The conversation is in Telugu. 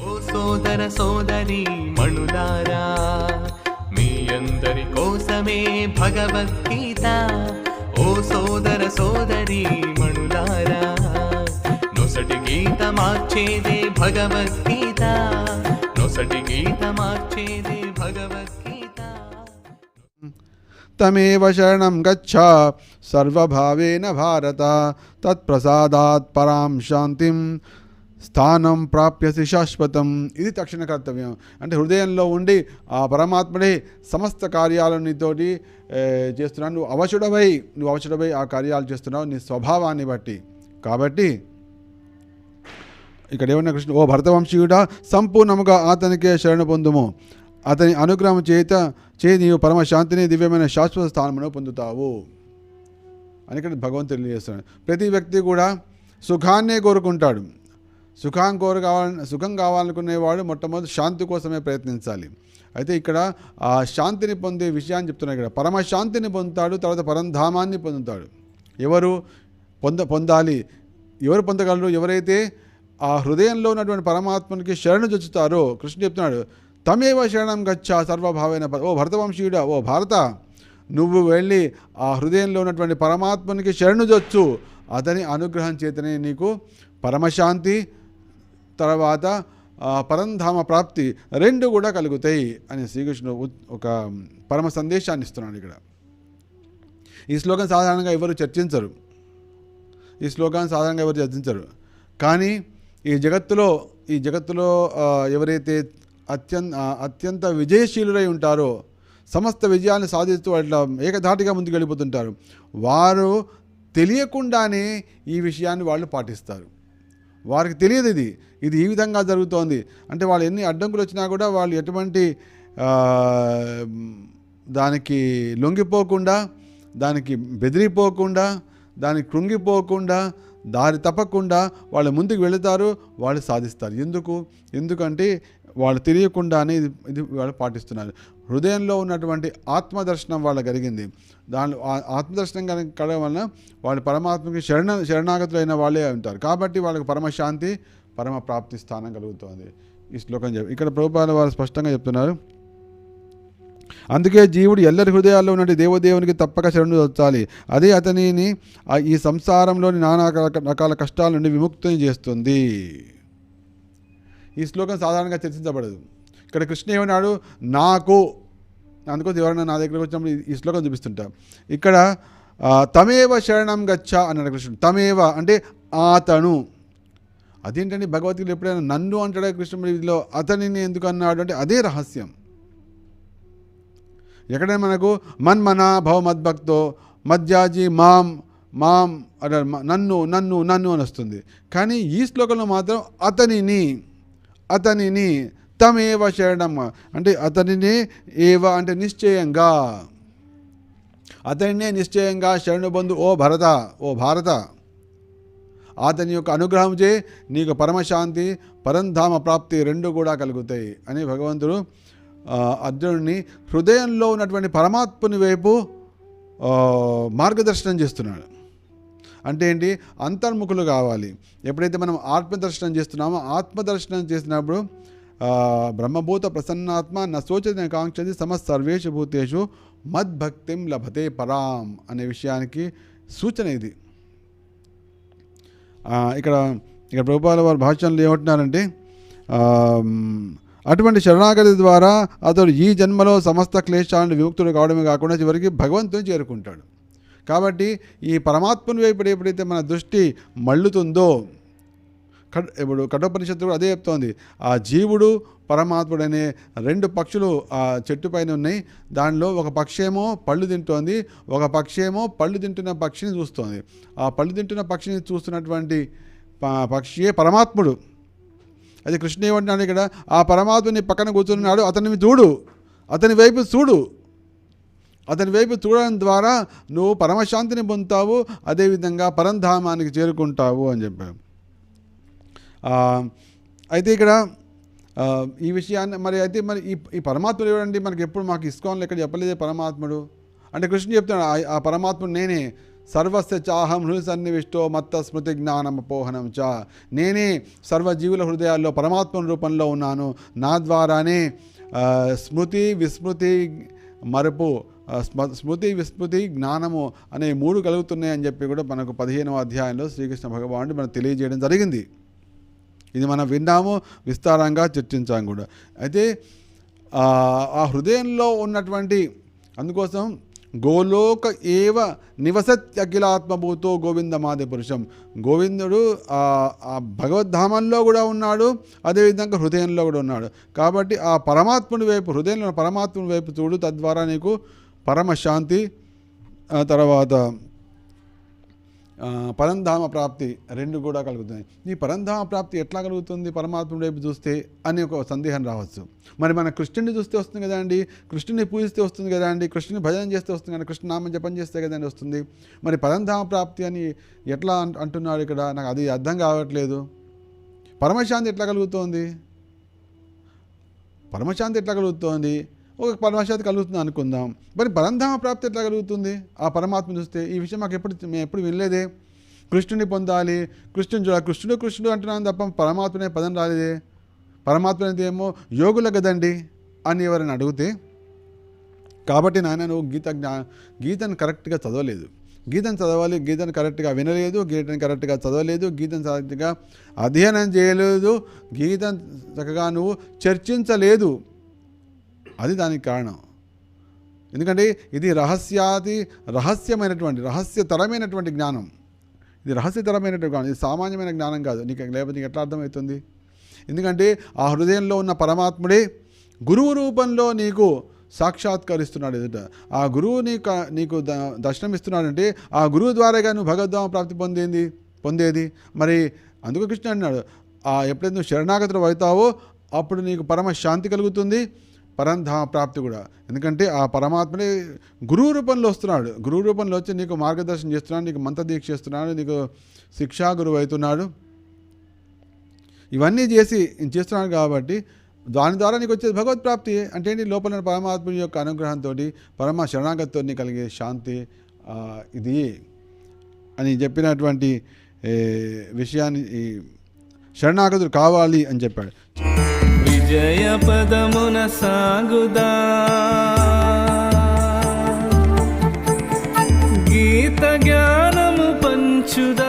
ఓ సోదర సోదరి మణులారా మీ అందరి కోసమే భగవద్గీత ఓ సోదర సోదరి మణులారా నొసటి గీత మార్చేదే భగవద్గీత నొసటి గీత మార్చేదే భగవద్గీత తమేవ శరణం గచ్చ సర్వభావేన భారత తత్ప్రసాదాత్ పరాం శాంతిం స్థానం ప్రాప్యసి శాశ్వతం. ఇది తక్షణ కర్తవ్యం. అంటే హృదయంలో ఉండి ఆ పరమాత్మడే సమస్త కార్యాలను నీతోటి చేస్తున్నావు నువ్వు అవచుడవై నువ్వు అవచుడవై ఆ కార్యాలు చేస్తున్నావు నీ స్వభావాన్ని బట్టి. కాబట్టి ఇక్కడ ఏమన్నా కృష్ణ ఓ భరతవంశీయుడా సంపూర్ణముగా అతనికే శరణ పొందుము. అతని అనుగ్రహం చేత చే నీవు పరమశాంతిని దివ్యమైన శాశ్వత స్థానమును పొందుతావు. అని ఇక్కడ భగవంతుడు తెలియజేస్తున్నాడు. ప్రతి వ్యక్తి కూడా సుఖాన్నే కోరుకుంటాడు. సుఖం కోరు కావాలని సుఖం కావాలనుకునేవాడు మొట్టమొదటి శాంతి కోసమే ప్రయత్నించాలి. అయితే ఇక్కడ ఆ శాంతిని పొందే విషయాన్ని చెప్తున్నాడు ఇక్కడ. పరమశాంతిని పొందుతాడు తర్వాత పరంధామాన్ని పొందుతాడు. ఎవరు పొంద పొందాలి? ఎవరు పొందగలరు? ఎవరైతే ఆ హృదయంలో ఉన్నటువంటి పరమాత్మనికి శరణు చొచ్చుతారో కృష్ణ చెప్తున్నాడు తమేవ శరణం గచ్చ సర్వభావైన ఓ భరతవంశీయుడా ఓ భారత నువ్వు వెళ్ళి ఆ హృదయంలో ఉన్నటువంటి పరమాత్మనికి శరణు చొచ్చు అతని అనుగ్రహం చేతనే నీకు పరమశాంతి తర్వాత పరంధామ ప్రాప్తి రెండు కూడా కలుగుతాయి అని శ్రీకృష్ణుడు ఒక పరమ సందేశాన్ని ఇస్తున్నాడు ఇక్కడ. ఈ శ్లోకం సాధారణంగా ఎవరు చర్చించరు. ఈ శ్లోకాన్ని సాధారణంగా ఎవరు చర్చించరు. కానీ ఈ జగత్తులో ఈ జగత్తులో ఎవరైతే అత్యంత అత్యంత విజయశీలురై ఉంటారో సమస్త విజయాన్ని సాధిస్తూ అట్లా ఏకధాటిగా ముందుకు వెళ్ళిపోతుంటారు వారు తెలియకుండానే ఈ విషయాన్ని వాళ్ళు పాటిస్తారు. వారికి తెలియదు ఇది. ఇది ఈ విధంగా జరుగుతోంది. అంటే వాళ్ళు ఎన్ని అడ్డంకులు వచ్చినా కూడా వాళ్ళు ఎటువంటి దానికి లొంగిపోకుండా దానికి బెదిరిపోకుండా దానికి కృంగిపోకుండా దారి తప్పకుండా వాళ్ళు ముందుకు వెళుతారు వాళ్ళు సాధిస్తారు. ఎందుకు? ఎందుకంటే వాళ్ళు తెలియకుండానే ఇది ఇది వాళ్ళు పాటిస్తున్నారు. హృదయంలో ఉన్నటువంటి ఆత్మదర్శనం వాళ్ళ కలిగింది. దాని ఆ- ఆత్మదర్శనం కనుక కలగడం వలన వాళ్ళు పరమాత్మకి శరణ శరణాగతులైన వాళ్ళే ఉంటారు. కాబట్టి వాళ్ళకి పరమశాంతి పరమ ప్రాప్తి స్థానం కలుగుతోంది. ఈ శ్లోకం చెప్పి ఇక్కడ ప్రభుపాల వారు స్పష్టంగా చెప్తున్నారు. అందుకే జీవుడు ఎల్లరి హృదయాల్లో ఉన్నటి దేవదేవునికి తప్పక శరణు వచ్చాలి. అదే అతనిని ఈ సంసారంలోని నానా రకాల కష్టాల నుండి విముక్తిని చేస్తుంది. ఈ శ్లోకం సాధారణంగా చర్చించబడదు. ఇక్కడ కృష్ణ ఏమన్నాడు? నాకు అందుకోసం ఎవరైనా నా దగ్గరకు వచ్చినప్పుడు ఈ- శ్లోకం చూపిస్తుంటా. ఇక్కడ తమేవ శరణం గచ్చ అన్నాడు కృష్ణుడు. తమేవ అంటే అతను అదేంటండి? భగవద్గీత ఎప్పుడైనా నన్ను అంటాడు కృష్ణుడు? ఇదిలో అతనిని ఎందుకు అన్నాడు? అంటే అదే రహస్యం. ఎక్కడైనా మనకు మన్మన భవ మద్భక్తో మధ్యాజీ మాం మాం అలా నన్ను నన్ను నన్ను అని వస్తుంది. కానీ ఈ శ్లోకంలో మాత్రం అతనిని అతనిని తమేవ శరణం అంటే అతనిని ఏవ అంటే నిశ్చయంగా. అతనినే నిశ్చయంగా శరణు బంధు ఓ భరత ఓ భారత. అతని యొక్క అనుగ్రహం చే నీకు పరమశాంతి పరంధామ ప్రాప్తి రెండు కూడా కలుగుతాయి అని భగవంతుడు అర్జునుడిని హృదయంలో ఉన్నటువంటి పరమాత్ముని వైపు మార్గదర్శనం చేస్తున్నాడు. అంటే ఏంటి? అంతర్ముఖులు కావాలి. ఎప్పుడైతే మనం ఆత్మదర్శనం చేస్తున్నామో ఆత్మదర్శనం చేసినప్పుడు బ్రహ్మభూత ప్రసన్నాత్మ న కాంక్షది సమస్త సర్వేషు భూతేషు మద్భక్తిం లభతే పరాం అనే విషయానికి సూచన ఇది. ఇక్కడ ఇక్కడ ప్రభుపాల వారి భాష్యంలో ఏమంటున్నారంటే అటువంటి శరణాగతి ద్వారా అతడు ఈ జన్మలో సమస్త క్లేశాలను విముక్తుడు కావడమే కాకుండా చివరికి భగవంతుని చేరుకుంటాడు. కాబట్టి ఈ పరమాత్మని వైపు ఎప్పుడైతే మన దృష్టి మళ్ళుతుందో కట్ ఇప్పుడు కఠోపనిషత్తు కూడా అదే చెప్తోంది. ఆ జీవుడు పరమాత్ముడు అనే రెండు పక్షులు ఆ చెట్టు పైన ఉన్నాయి. దానిలో ఒక పక్షి ఏమో పళ్ళు తింటోంది ఒక పక్షి ఏమో పళ్ళు తింటున్న పక్షిని చూస్తోంది. ఆ పళ్ళు తింటున్న పక్షిని చూస్తున్నటువంటి పక్షియే పరమాత్ముడు. అది కృష్ణ ఏమంటున్నాడు ఇక్కడ? ఆ పరమాత్ముని పక్కన కూర్చున్నాడు అతని చూడు. అతని వైపు చూడు. అతని వైపు చూడడం ద్వారా నువ్వు పరమశాంతిని పొందుతావు అదేవిధంగా పరంధామానికి చేరుకుంటావు అని చెప్పాడు అయితే ఇక్కడ ఈ విషయాన్ని మరి అయితే మరి ఈ ఈ పరమాత్ముడు ఎవరండి మనకి ఎప్పుడు మాకు ఇస్కాన్లు ఎక్కడ చెప్పలేదే పరమాత్ముడు. అంటే కృష్ణ చెప్తున్నాడు "ఆ- పరమాత్ముడు నేనే. సర్వస్య చాహం హృదయ సన్నివిష్టో మత్త స్మృతి జ్ఞానం అపోహనం చ. నేనే సర్వజీవుల హృదయాల్లో పరమాత్మ రూపంలో ఉన్నాను. నా ద్వారానే స్మృతి విస్మృతి మరుపు స్మృతి విస్మృతి జ్ఞానము అనే మూడు కలుగుతున్నాయని చెప్పి కూడా మనకు పదిహేనవ అధ్యాయంలో శ్రీకృష్ణ భగవానుడు మనకు తెలియజేయడం జరిగింది. ఇది మనం విన్నాము విస్తారంగా చర్చించాం కూడా. అయితే ఆ హృదయంలో ఉన్నటువంటి అందుకోసం గోలోక ఏవ నివసత్యఖిలాత్మభూతో గోవిందమాది పురుషం. గోవిందుడు ఆ భగవద్ధామంలో కూడా ఉన్నాడు అదేవిధంగా హృదయంలో కూడా ఉన్నాడు. కాబట్టి ఆ పరమాత్ముడి వైపు హృదయంలో పరమాత్ముడి వైపు చూడు తద్వారా నీకు పరమశాంతి తర్వాత పరంధామ ప్రాప్తి రెండు కూడా కలుగుతుంది ఈ పరంధామ ప్రాప్తి ఎట్లా కలుగుతుంది? పరమాత్ముడు వైపు చూస్తే అని ఒక సందేహం రావచ్చు. మరి మన కృష్ణుని చూస్తే వస్తుంది కదా అండి? కృష్ణుని పూజిస్తే వస్తుంది కదా అండి? కృష్ణుని భజన చేస్తే వస్తుంది కదా కృష్ణనామం జపం చేస్తే కదండి వస్తుంది? మరి పరంధామ ప్రాప్తి అని ఎట్లా అంట- అంటున్నాడు ఇక్కడ? నాకు అది అర్థం కావట్లేదు. పరమశాంతి ఎట్లా కలుగుతోంది? పరమశాంతి ఎట్లా కలుగుతోంది? ఒక పరమశాంతి కలుగుతుంది అనుకుందాం. మరి పరంధామ ప్రాప్తి ఎట్లా కలుగుతుంది? ఆ పరమాత్మ చూస్తే ఈ విషయం మాకు ఎప్పుడు మేము ఎప్పుడు వినలేదే. కృష్ణుని పొందాలి కృష్ణుని చూడాలి. కృష్ణుడు కృష్ణుడు అంటున్నాను తప్ప పరమాత్మనే పదం రాలేదే. పరమాత్మ అనేది ఏమో యోగుల కదండి అని ఎవరైనా అడిగితే కాబట్టి నాయన నువ్వు గీత జ్ఞా గీతను కరెక్ట్గా చదవలేదు. గీతను చదవాలి గీతను కరెక్ట్గా వినలేదు గీతను కరెక్ట్గా చదవలేదు గీతను కరెక్ట్గా అధ్యయనం చేయలేదు గీతను చక్కగా నువ్వు చర్చించలేదు. అది దానికి కారణం. ఎందుకంటే ఇది రహస్యాది రహస్యమైనటువంటి రహస్యతరమైనటువంటి జ్ఞానం. ఇది రహస్యతరమైనటువంటి జ్ఞానం. ఇది సామాన్యమైన జ్ఞానం కాదు. నీకు లేకపోతే నీకు ఎట్లా అర్థమవుతుంది? ఎందుకంటే ఆ హృదయంలో ఉన్న పరమాత్ముడే గురువు రూపంలో నీకు సాక్షాత్కరిస్తున్నాడు ఎదుట. ఆ గురువు నీకు నీకు ద- దర్శనమిస్తున్నాడంటే ఆ గురువు ద్వారాగా నువ్వు భగవద్వామ ప్రాప్తి పొందేది? పొందేది? మరి అందుకు కృష్ణ అన్నాడు ఆ ఎప్పుడైతే నువ్వు శరణాగతులు అవుతావో అప్పుడు నీకు పరమ శాంతి కలుగుతుంది. పరంధామ ప్రాప్తి కూడా. ఎందుకంటే ఆ పరమాత్మనే గురువు రూపంలో వస్తున్నాడు. గురువు రూపంలో వచ్చి నీకు మార్గదర్శనం చేస్తున్నాడు నీకు మంత్రదీక్ష ఇస్తున్నాడు నీకు శిక్షా గురువు అవుతున్నాడు. ఇవన్నీ చేసి చేస్తున్నాడు కాబట్టి దాని ద్వారా నీకు వచ్చేది భగవత్ ప్రాప్తి. అంటే ఏంటి? లోపల ఉన్న పరమాత్మ యొక్క అనుగ్రహంతో పరమ శరణాగతితో కలిగే శాంతి ఇది. అని చెప్పినటువంటి విషయాన్ని ఈ శరణాగతుడు కావాలి అని చెప్పాడు. విజయ పదమున సాగుదా. గీత జ్ఞానము పంచుదా.